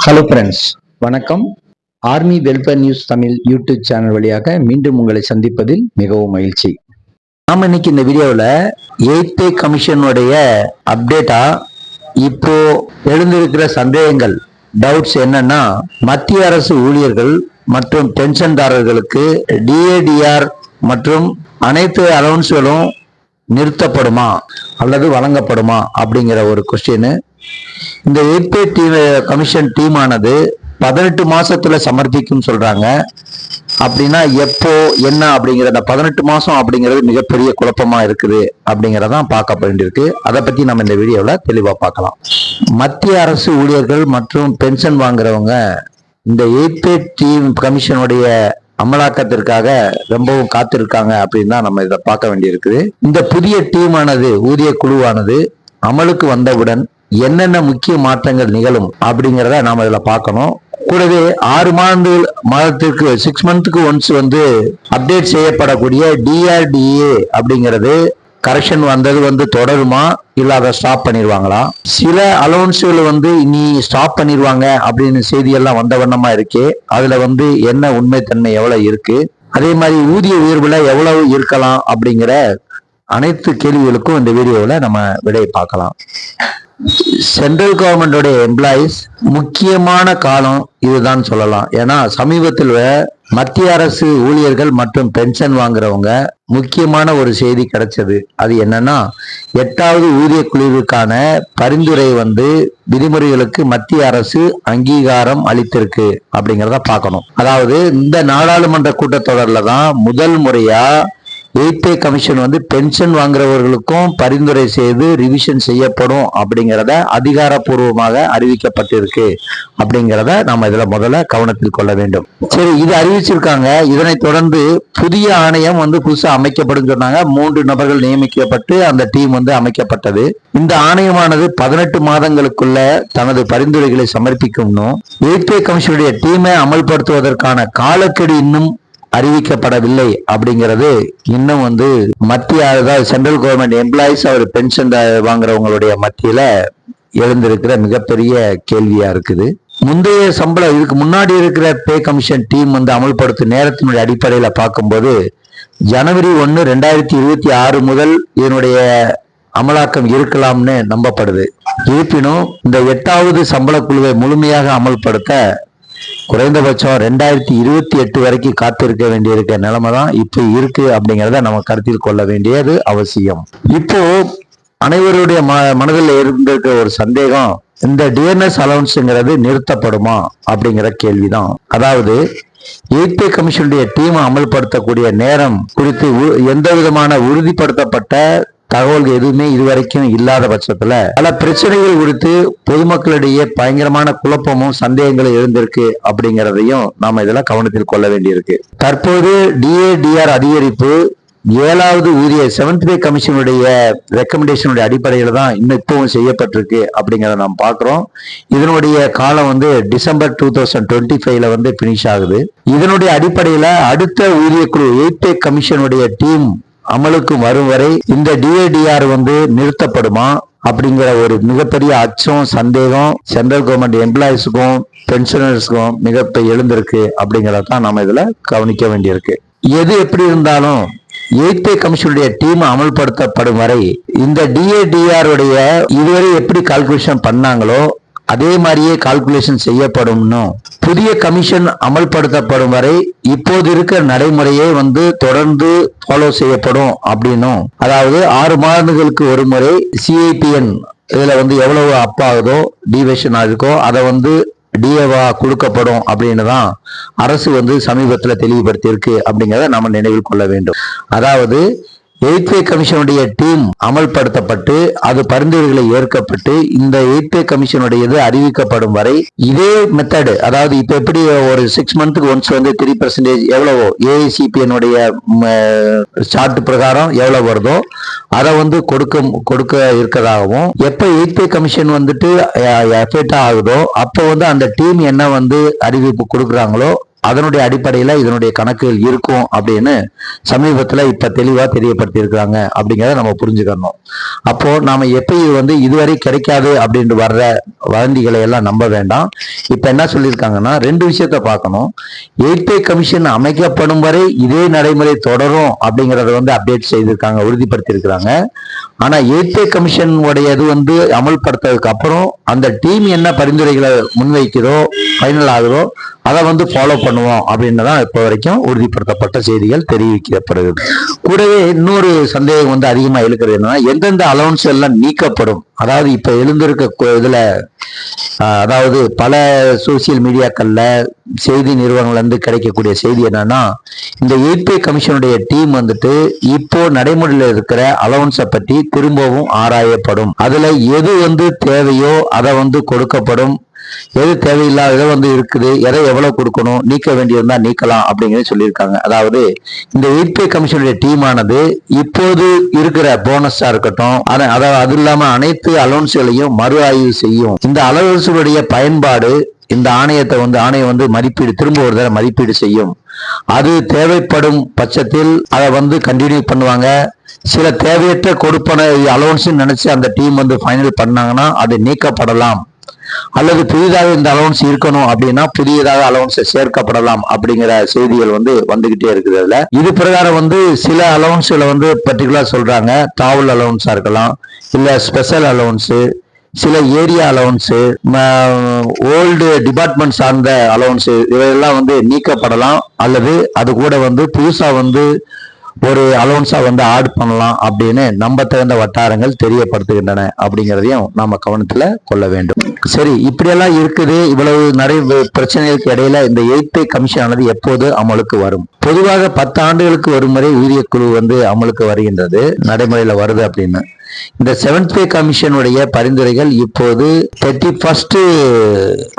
Hello friends வணக்கம். Army welfare news Tamil YouTube channel வழியாக மீண்டும் உங்களை சந்திப்பதில் மிகவும் மகிழ்ச்சி. நாம இன்னைக்கு இந்த வீடியோவில் எயிட் கமிஷனுடைய அப்டேட்டா இப்போ எழுந்திருக்கிற சந்தேகங்கள் டவுட்ஸ் என்னன்னா மத்திய அரசு ஊழியர்கள் மற்றும் பென்ஷன்தாரர்களுக்கு டிஏடிஆர் மற்றும் அனைத்து அலவன்ஸ்களும் நிறுத்தப்படுமா அல்லது வழங்கப்படுமா அப்படிங்கிற ஒரு கொஸ்டின் இந்த ஏற்பே டீம் கமிஷன் டீம் ஆனது பதினெட்டு மாசத்துல சமர்ப்பிக்கும் சொல்றாங்க. அப்படின்னா எப்போ என்ன அப்படிங்கிற பதினெட்டு மாசம் அப்படிங்கிறது மிகப்பெரிய குழப்பமா இருக்குது அப்படிங்கறதான் பார்க்க வேண்டியிருக்கு. அதை பத்தி நம்ம இந்த வீடியோல தெளிவா பார்க்கலாம். மத்திய அரசு ஊழியர்கள் மற்றும் பென்ஷன் வாங்குறவங்க இந்த ஏபே டீம் கமிஷனுடைய அமலாக்கத்திற்காக ரொம்பவும் காத்திருக்காங்க அப்படின்னு தான் நம்ம இதை பார்க்க வேண்டியிருக்குது. இந்த புதிய டீமானது ஊதிய குழுவானது அமலுக்கு வந்தவுடன் என்னென்ன முக்கிய மாற்றங்கள் நிகழும் அப்படிங்கிறத நாம் இதில் பார்க்கணும். கூடவே ஆறு மாதங்கள் மாதத்திற்கு சிக்ஸ் மந்த்துக்கு ஒன்ஸ் வந்து அப்டேட் செய்யப்படக்கூடிய டிஆர்டிஏ அப்படிங்கிறது கரெக்ஷன் வந்தது வந்து தொடருமா? இல்லை அதை ஸ்டாப் பண்ணிடுவாங்களா? சில அலோன்ஸ்கள் வந்து இனி ஸ்டாப் பண்ணிடுவாங்க அப்படின்னு செய்தியெல்லாம் வந்த வண்ணமா இருக்கு. அதுல வந்து என்ன உண்மைத்தன்மை எவ்வளவு இருக்கு? அதே மாதிரி ஊதிய உயர்வுல எவ்வளவு இருக்கலாம் அப்படிங்கிற அனைத்து கேள்விகளுக்கும் இந்த வீடியோவில் நம்ம விடையை பார்க்கலாம். சென்ட்ரல் கவர்மெண்டோடைய எம்ப்ளாயிஸ் முக்கியமான காலம் இதுதான் சொல்லலாம். ஏன்னா சமீபத்தில் மத்திய அரசு ஊழியர்கள் மற்றும் பென்ஷன் வாங்குறவங்க முக்கியமான ஒரு செய்தி கிடைச்சது. அது என்னன்னா எட்டாவது ஊதிய குழுவிற்கான பரிந்துரை வந்து விதிமுறைகளுக்கு மத்திய அரசு அங்கீகாரம் அளித்திருக்கு அப்படிங்கிறத பார்க்கணும். அதாவது இந்த நாடாளுமன்ற கூட்டத்தொடர்ல தான் முதல் முறையா எய்பே கமிஷன் வந்து பென்ஷன் வாங்குறவர்களுக்கும் பரிந்துரை செய்து ரிவிஷன் செய்யப்படும் அப்படிங்கிறத அதிகாரப்பூர்வமாக அறிவிக்கப்பட்டிருக்கு அப்படிங்கிறத நம்ம இதில் முதல்ல கவனத்தில் கொள்ள வேண்டும். சரி இது அறிவிச்சிருக்காங்க. இதனை தொடர்ந்து புதிய ஆணையம் வந்து புதுசாக அமைக்கப்படும் சொன்னாங்க. மூன்று நபர்கள் நியமிக்கப்பட்டு அந்த டீம் வந்து அமைக்கப்பட்டது. இந்த ஆணையமானது பதினெட்டு மாதங்களுக்குள்ள தனது பரிந்துரைகளை சமர்ப்பிக்கும்னும் எய்பே கமிஷனுடைய டீமை அமல்படுத்துவதற்கான காலக்கெடு இன்னும் அறிவிக்கப்படவில்லை அப்படிங்கிறது இன்னும் வந்து மத்திய அதாவது சென்ட்ரல் கவர்மெண்ட் எம்ப்ளாயிஸ் அவர் பென்ஷன் வாங்குறவங்களுடைய மத்தியில எழுந்திருக்கிற மிகப்பெரிய கேள்வியா இருக்குது. முந்தைய சம்பளம் இதுக்கு முன்னாடி இருக்கிற பே கமிஷன் டீம் வந்து அமல்படுத்தும் நேரத்தினுடைய அடிப்படையில பார்க்கும்போது ஜனவரி ஒன்று ரெண்டாயிரத்தி இருபத்தி ஆறு முதல் இதனுடைய அமலாக்கம் இருக்கலாம்னு நம்பப்படுது. இருப்பினும் இந்த எட்டாவது சம்பள குழுவை முழுமையாக அமல்படுத்த குறைந்தபட்சம் ரெண்டாயிரத்தி இருபத்தி எட்டு வரைக்கும் காத்திருக்க வேண்டியிருக்க நிலைமை தான் இப்போ இருக்கு அப்படிங்கிறத நம்ம கருத்தில் கொள்ள வேண்டியது அவசியம். இப்போ அனைவருடைய ம மனதில் இருந்திருக்க ஒரு சந்தேகம் இந்த டிஎன்எஸ் அலவன்ஸுங்கிறது நிறுத்தப்படுமா அப்படிங்கிற கேள்விதான். அதாவது எய்பே கமிஷனுடைய டீம் அமல்படுத்தக்கூடிய நேரம் குறித்து எந்த விதமான உறுதிப்படுத்தப்பட்ட தகவல்கள் எதுவுமே இதுவரைக்கும் இல்லாத பட்சத்துல பல பிரச்சனைகள் குறித்து பொதுமக்களிடையே பயங்கரமான குழப்பமும் சந்தேகங்களும் எழுந்திருக்கு அப்படிங்கிறதையும் நாம இதெல்லாம் கவனத்தில் கொள்ள வேண்டியிருக்கு. தற்போது டிஏடிஆர் அதிகரிப்பு ஏழாவது ஊதிய செவன்த் பே கமிஷனுடைய ரெக்கமெண்டேஷனுடைய அடிப்படையில் தான் இன்னும் இப்பவும் செய்யப்பட்டிருக்கு அப்படிங்கிறத நாம் பார்க்குறோம். இதனுடைய காலம் வந்து டிசம்பர் டூ தௌசண்ட் டுவெண்ட்டி ஃபைவ்ல வந்து பினிஷ் ஆகுது. இதனுடைய அடிப்படையில் அடுத்த ஊதிய குழு எயிட் பே கமிஷனுடைய டீம் அமலுக்கு வரும் வரை இந்த டிஏடிஆர் வந்து நிறுத்தப்படுமா அப்படிங்கிற ஒரு மிகப்பெரிய அச்சம் சந்தேகம் சென்ட்ரல் கவர்மெண்ட் எம்ப்ளாயிஸுக்கும் பென்ஷனர்ஸுக்கும் மிக எழுந்திருக்கு அப்படிங்கறதான் நம்ம இதுல கவனிக்க வேண்டியிருக்கு. எது எப்படி இருந்தாலும் எய்த்தே கமிஷனுடைய டீம் அமல்படுத்தப்படும் வரை இந்த டிஏடிஆர் உடைய இதுவரை எப்படி கால்குலேஷன் பண்ணாங்களோ அதே மாதிரியே கால்குலேஷன் செய்யப்படும்னு புதிய கமிஷன் அமல்படுத்தப்படும் வரை இப்போது இருக்கிற நடைமுறையே வந்து தொடர்ந்து ஃபாலோ செய்யப்படும் அப்படின்னும் அதாவது ஆறு மாதங்களுக்கு ஒரு முறை சிஐபிஎன் இதுல வந்து எவ்வளவு அப் ஆகுதோ டிவேஷன் ஆகுதோ அதை வந்து டிஏவா கொடுக்கப்படும் அப்படின்னு தான் அரசு வந்து சமீபத்தில் தெளிவுபடுத்தியிருக்கு அப்படிங்கிறத நம்ம நினைவில் கொள்ள வேண்டும். அதாவது எய்த்வே கமிஷனுடைய டீம் அமல்படுத்தப்பட்டு அது பரிந்துரைகளை ஏற்கப்பட்டு இந்த எய்த்வே கமிஷனுடையது அறிவிக்கப்படும் வரை இதே மெத்தடு அதாவது இப்ப எப்படி ஒரு சிக்ஸ் மந்த்துக்கு ஒன்ஸ் வந்து த்ரீ பர்சன்டேஜ் எவ்வளவோ ஏஐசிபிஎனுடைய சார்ட் பிரகாரம் எவ்வளவு வருதோ அதை வந்து கொடுக்க கொடுக்க இருக்கிறதாகவும் எப்ப எய்த்வே கமிஷன் வந்துட்டு எஃபெக்ட் ஆகுதோ அப்போ வந்து அந்த டீம் என்ன வந்து அறிவிப்பு கொடுக்குறாங்களோ அதனுடைய அடிப்படையில இதனுடைய கணக்குகள் இருக்கும் அப்படின்னு சமீபத்துல இப்ப தெளிவா தெரியப்படுத்தியிருக்கிறாங்க அப்படிங்கிறத நம்ம புரிஞ்சுக்கணும். அப்போ நாம எப்ப இது வந்து இதுவரை கிடைக்காது அப்படின்ட்டு வர்ற வதந்திகளை எல்லாம் நம்ப வேண்டாம். இப்ப என்ன சொல்லியிருக்காங்கன்னா ரெண்டு விஷயத்த பார்க்கணும். எயிட் பே கமிஷன் அமைக்கப்படும் வரை இதே நடைமுறை தொடரும் அப்படிங்கறத வந்து அப்டேட் செய்திருக்காங்க உறுதிப்படுத்தியிருக்கிறாங்க. ஆனால் ஆனா எயிட் பே கமிஷன் உடையது வந்து அமல்படுத்ததுக்கு அப்புறம் அந்த டீம் என்ன பரிந்துரைகளை முன்வைக்கிறோ ஃபைனல் ஆகுதோ அதை வந்து ஃபாலோ பண்ணுவோம் அப்படின்னு தான் இப்போ வரைக்கும் உறுதிப்படுத்தப்பட்ட செய்திகள் தெரிவிக்கப்படுகிறது. கூடவே இன்னொரு சந்தேகம் வந்து அதிகமாக எழுக்கிறது என்னன்னா எந்தெந்த அலவன்ஸ் எல்லாம் நீக்கப்படும்? அதாவது இப்போ எழுந்திருக்க இதில் அதாவது பல சோசியல் மீடியாக்களில் செய்தி நிறுவனங்கள்லேருந்து கிடைக்கக்கூடிய செய்தி என்னன்னா இந்த ஏபிஐ கமிஷனுடைய டீம் வந்துட்டு இப்போ நடைமுறையில் இருக்கிற அலவன்ஸை பற்றி திரும்பவும் ஆராயப்படும். அதில் எது வந்து தேவையோ அதை வந்து கொடுக்கப்படும். எது தேவையில்லாத வந்து இருக்குது எதை எவ்வளவு கொடுக்கணும் நீக்க வேண்டியிருந்தா நீக்கலாம் அப்படிங்கிறது சொல்லியிருக்காங்க. அதாவது இந்த எயிட் கமிஷனுடைய டீம் ஆனது இப்போது இருக்கிற போனஸா இருக்கட்டும் அதாவது அது இல்லாம அனைத்து அலோன்ஸ்களையும் மறு ஆய்வு செய்யும். இந்த அலோன்ஸுடைய பயன்பாடு இந்த ஆணையத்தை வந்து ஆணையம் வந்து மதிப்பீடு திரும்ப ஒரு தடவை மதிப்பீடு செய்யும். அது தேவைப்படும் பட்சத்தில் அதை வந்து கண்டினியூ பண்ணுவாங்க. சில தேவையற்ற கொடுப்பன அலோன்ஸ் நினைச்சு அந்த டீம் வந்து ஃபைனல் பண்ணாங்கன்னா அது நீக்கப்படலாம். அல்லது புதிதாக இந்த அலவன்ஸ் இருக்கணும் அப்படின்னா புதியதாக அலவன்ஸ் சேர்க்கப்படலாம் அப்படிங்கிற செய்திகள் வந்து வந்துகிட்டே இருக்குது அதுல. இது பிரகாரம் வந்து சில அலவன்ஸ்களை வந்து பர்டிகுலர் சொல்றாங்க. தாவல் அலவன்ஸா இருக்கலாம் இல்ல ஸ்பெஷல் அலவன்ஸ் சில ஏரியா அலவன்ஸு ஓல்டு டிபார்ட்மெண்ட் சார்ந்த அலவன்ஸு இவையெல்லாம் வந்து நீக்கப்படலாம். அல்லது அது கூட வந்து புதுசா வந்து ஒரு அலோன்ஸா வந்து ஆட் பண்ணலாம் அப்படின்னு நம்ப தகுந்த வட்டாரங்கள் தெரியப்படுத்துகின்றன அப்படிங்கிறதையும் நாம கவனத்துல கொள்ள வேண்டும். சரி இப்படியெல்லாம் இருக்குது. இவ்வளவு நிறைய பிரச்சனைகளுக்கு இடையில இந்த எயிட் கமிஷன் ஆனது எப்போது அமலுக்கு வரும்? பொதுவாக பத்து ஆண்டுகளுக்கு ஒரு முறை ஊதிய குழு வந்து அமலுக்கு வருகின்றது. நடைமுறையில வருது அப்படின்னு. இந்த செவன்த் பே கமிஷனுடைய பரிந்துரைகள் இப்போது தேர்ட்டி ஃபர்ஸ்ட்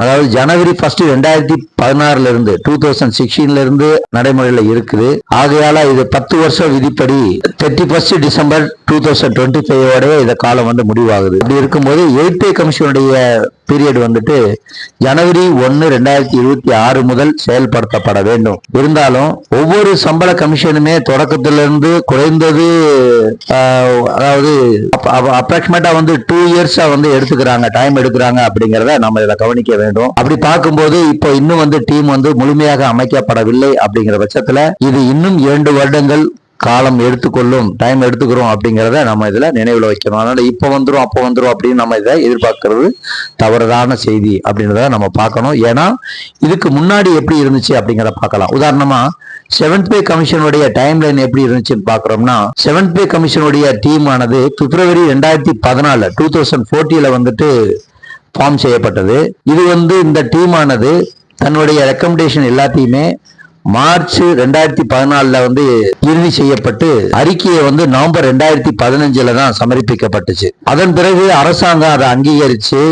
அதாவது ஜனவரி ஃபர்ஸ்ட் ரெண்டாயிரத்தி பதினாறுல இருந்து டூ தௌசண்ட் சிக்ஸ்டீன்ல இருந்து நடைமுறையில இருக்குது. ஆகையால இது பத்து வருஷம் விதிப்படி thirty first December two thousand twenty ஃபைவோட இந்த காலம் வந்து முடிவாகுது. அப்படி இருக்கும்போது எயிட் பே கமிஷனுடைய பீரியட் வந்துட்டு ஜனவரி ஒன்னு ரெண்டாயிரத்தி இருபத்தி ஆறு முதல் செயல்படுத்தப்பட வேண்டும். இருந்தாலும் ஒவ்வொரு சம்பள கமிஷனுமே தொடக்கத்திலிருந்து குறைந்தது அதாவது அப்ராக்சிமேட்டா வந்து டூ இயர்ஸா வந்து எடுத்துக்கிறாங்க டைம் எடுக்கிறாங்க அப்படிங்கிறத நம்ம இதை கவனிக்க வேண்டும். அப்படி பார்க்கும்போது இப்போ இன்னும் வந்து டீம் வந்து முழுமையாக அமைக்கப்படவில்லை அப்படிங்கிற பட்சத்தில் இது இன்னும் இரண்டு வருடங்கள் காலம் எடுத்துக்கொள்ளும் டைம் எடுத்துக்கிறோம் அப்படிங்கிறத நம்ம இதில் நினைவில் வைக்கணும். அதனால் இப்போ வந்துடும் அப்போ வந்துடும் அப்படின்னு நம்ம இதை எதிர்பார்க்கறது தவறுதான செய்தி அப்படின்றத நம்ம பார்க்கணும். ஏன்னா இதுக்கு முன்னாடி எப்படி இருந்துச்சு அப்படிங்கிறத பார்க்கலாம். உதாரணமாக செவன்த் பே கமிஷனுடைய டைம் லைன் எப்படி இருந்துச்சுன்னு பார்க்குறோம்னா செவன்த் பே கமிஷனுடைய டீம் ஆனது பிப்ரவரி ரெண்டாயிரத்தி பதினாலு டூ தௌசண்ட் ஃபோர்ட்டியில் வந்துட்டு ஃபார்ம் செய்யப்பட்டது. இது வந்து இந்த டீம் ஆனது தன்னுடைய ரெக்கமெண்டேஷன் எல்லாத்தையுமே மார்ச் ரெண்டாயிரத்தி பதினாலுல வந்து இறுதி செய்யப்பட்டு அறிக்கையை வந்து நவம்பர் ரெண்டாயிரத்தி பதினஞ்சுல தான் சமர்ப்பிக்கப்பட்டுச்சு. அதன் பிறகு அரசாங்கம் அதை அங்கீகரிச்சு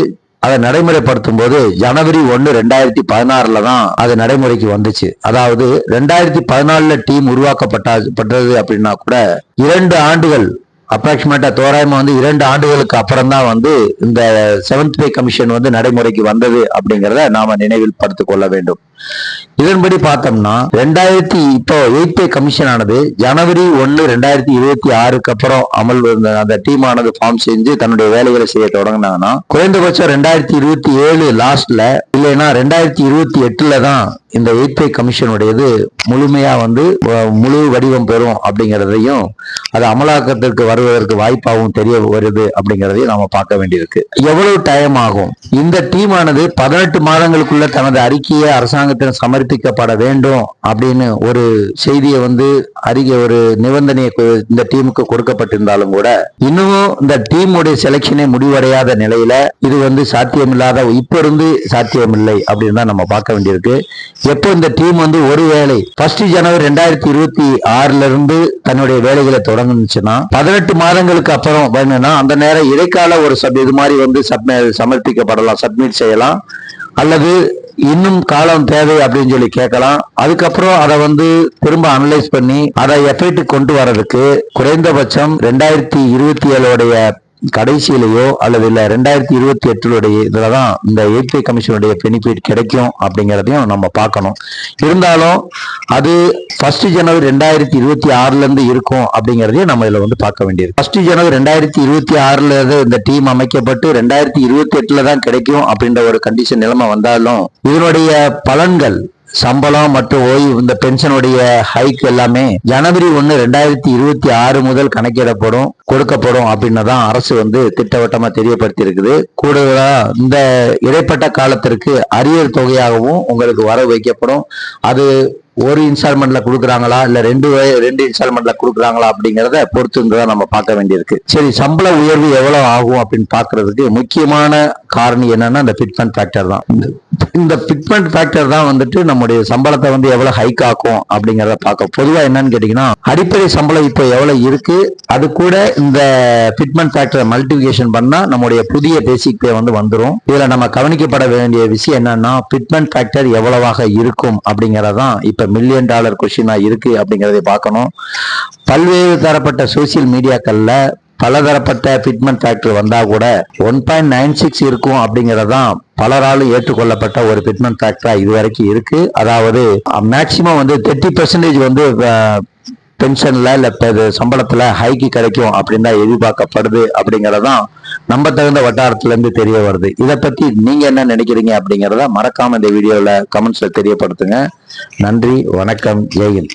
அதை நடைமுறைப்படுத்தும் போது ஜனவரி ஒன்னு ரெண்டாயிரத்தி பதினாறுல தான் அது நடைமுறைக்கு வந்துச்சு. அதாவது ரெண்டாயிரத்தி பதினாலுல டீம் உருவாக்கப்பட்டது அப்படின்னா கூட இரண்டு ஆண்டுகள் அப்ராக்சிமேட்டா தோராயமா வந்து இரண்டு ஆண்டுகளுக்கு அப்புறம் தான் வந்து இந்த செவன்த் பே கமிஷன் வந்து நடைமுறைக்கு வந்தது அப்படிங்கிறத நாம நினைவில் படுத்திக் கொள்ள வேண்டும். இதன்படி பார்த்தோம்னா ரெண்டாயிரத்தி இப்போ எயிட் பே கமிஷன் ஆனது ஜனவரி ஒன்னு ரெண்டாயிரத்தி இருபத்தி ஆறுக்கு அப்புறம் அமல் வந்த அந்த டீம் ஆனது ஃபார்ம் செஞ்சு தன்னுடைய வேலைகளை செய்ய தொடங்கினாங்கன்னா குறைந்தபட்சம் ரெண்டாயிரத்தி இருபத்தி ஏழு லாஸ்ட்ல இல்லைன்னா ரெண்டாயிரத்தி இருபத்தி எட்டுல தான் இந்த எயிட் பே கமிஷனுடையது முழுமையா வந்து முழு வடிவம் பெறும் அப்படிங்கிறதையும் அது அமலாக்கத்திற்கு வர வருவதற்கு வாய்ப்பாகவும் தெரிய வருது அப்படிங்கிறதையும் நாம பார்க்க வேண்டியிருக்கு. எவ்வளவு டைம் ஆகும்? இந்த டீம் ஆனது பதினெட்டு மாதங்களுக்குள்ள தனது அறிக்கையை அரசாங்கத்தின் சமர்ப்பிக்கப்பட வேண்டும் அப்படின்னு ஒரு செய்தியை வந்து அறிக்கை ஒரு நிபந்தனையை இந்த டீமுக்கு கொடுக்கப்பட்டிருந்தாலும் கூட இன்னமும் இந்த டீமுடைய செலெக்ஷனே முடிவடையாத நிலையில இது வந்து சாத்தியமில்லாத இப்ப இருந்து சாத்தியமில்லை அப்படின்னு தான் நம்ம பார்க்க வேண்டியிருக்கு. எப்போ இந்த டீம் வந்து ஒருவேளை ஃபர்ஸ்ட் ஜனவரி ரெண்டாயிரத்தி இருபத்தி ஆறுல இருந்து தன்னுடைய வேலைகளை தொடங்குச்சுன்னா பதினெட்டு மாதங்களுக்கு அப்புறம் வேணும்னா அந்த நேரம் இடைக்கால ஒரு சப் இது மாதிரி வந்து சப்மி சமர்ப்பிக்கப்படலாம் சப்மிட் செய்யலாம். அல்லது இன்னும் காலம் தேவை அப்படின்னு சொல்லி கேட்கலாம். அதுக்கப்புறம் அதை வந்து திரும்ப அனலைஸ் பண்ணி அதை எஃபெக்ட் கொண்டு வர்றதுக்கு குறைந்தபட்சம் ரெண்டாயிரத்தி இருபத்தி ஏழோடைய கடைசியிலேயோ அல்லது இல்லை ரெண்டாயிரத்தி இருபத்தி எட்டுடைய தான் இந்த ஏபிஐ கமிஷனுடைய பெனிஃபிட் கிடைக்கும் அப்படிங்கிறதையும் நம்ம பார்க்கணும். இருந்தாலும் அது ஃபர்ஸ்ட் ஜனவரி ரெண்டாயிரத்தி இருபத்தி ஆறுலேருந்து இருக்கும் அப்படிங்கிறதையும் நம்ம இதில் வந்து பார்க்க வேண்டியது. ஃபர்ஸ்ட் ஜனவரி ரெண்டாயிரத்தி இருபத்தி ஆறுல இருந்து இந்த டீம் அமைக்கப்பட்டு ரெண்டாயிரத்தி இருபத்தி எட்டில் தான் கிடைக்கும் அப்படின்ற ஒரு கண்டிஷன் நிலைமை வந்தாலும் இதனுடைய பலன்கள் சம்பளம் மற்றும் ஓய்வு இந்த பென்ஷனுடைய ஹைக் எல்லாமே ஜனவரி ஒன்னு ரெண்டாயிரத்தி இருபத்தி ஆறு முதல் கணக்கிடப்படும் கொடுக்கப்படும் அப்படின்னு தான் அரசு வந்து திட்டவட்டமா தெரியப்படுத்தி இருக்குது கூடுதலா இந்த இடைப்பட்ட காலத்திற்கு அரியர் தொகையாகவும் உங்களுக்கு வர வைக்கப்படும். அது ஒரு இன்ஸ்டால்மெண்ட்ல கொடுக்குறாங்களா? இல்ல ரெண்டு ரெண்டு இன்ஸ்டால்மெண்ட்ல கொடுக்குறாங்களா அப்படிங்கறத பொறுத்து நம்ம பார்க்க வேண்டியிருக்கு. சரி சம்பள உயர்வு எவ்வளவு ஆகும் அப்படின்னு பாக்குறதுக்கு முக்கியமான காரணி என்னன்னா இந்த ஃபிட்மெண்ட் ஃபேக்டர் தான். இந்த- இந்த ஃபிட்மெண்ட் ஃபேக்டர் தான் வந்துட்டு நம்முடைய சம்பளத்தை வந்து எவ்வளவு ஹைக் ஆக்கும் அப்படிங்கறத பார்க்க பொதுவா என்னன்னு கேட்டீங்கன்னா அடிப்படை சம்பளம் இப்போ எவ்வளவு இருக்கு அது கூட இந்த ஃபிட்மெண்ட் ஃபேக்டரை மல்டிபிகேஷன் பண்ணா நம்முடைய புதிய பேசிக் பே வந்து வந்துடும் இதுல நம்ம கவனிக்கப்பட வேண்டிய விஷயம் என்னன்னா ஃபிட்மெண்ட் ஃபேக்டர் எவ்வளவாக இருக்கும் அப்படிங்கறதான் இப்ப மில்லியன் டாலர் கொஷினாக இருக்குது அப்படிங்கிறதை பார்க்கணும். பல்வேறு தரப்பட்ட சோசியல் மீடியாக்களில் பலதரப்பட்ட ஃபிட்மெண்ட் ஃபேக்டர் வந்தால் கூட ஒன் பாயிண்ட் நைன் சிக்ஸ் இருக்கும் அப்படிங்கறதான் பலராலும் ஏற்றுக்கொள்ளப்பட்ட ஒரு ஃபிட்மெண்ட் ஃபேக்டராக இது வரைக்கும் இருக்குது அதாவது மேக்சிமம் வந்து தேர்ட்டி பர்சன்டேஜ் வந்து பென்ஷன்ல இல்ல பெ- இது சம்பளத்துல ஹைக்கு கிடைக்கும் அப்படின்னு தான் எதிர்பார்க்கப்படுது அப்படிங்கறதான் நம்ம தகுந்த வட்டாரத்துல இருந்து தெரிய வருது. இதை பத்தி நீங்க என்ன நினைக்கிறீங்க அப்படிங்கறத மறக்காம இந்த வீடியோல கமெண்ட்ஸ்ல தெரியப்படுத்துங்க. நன்றி வணக்கம் ஜெயில்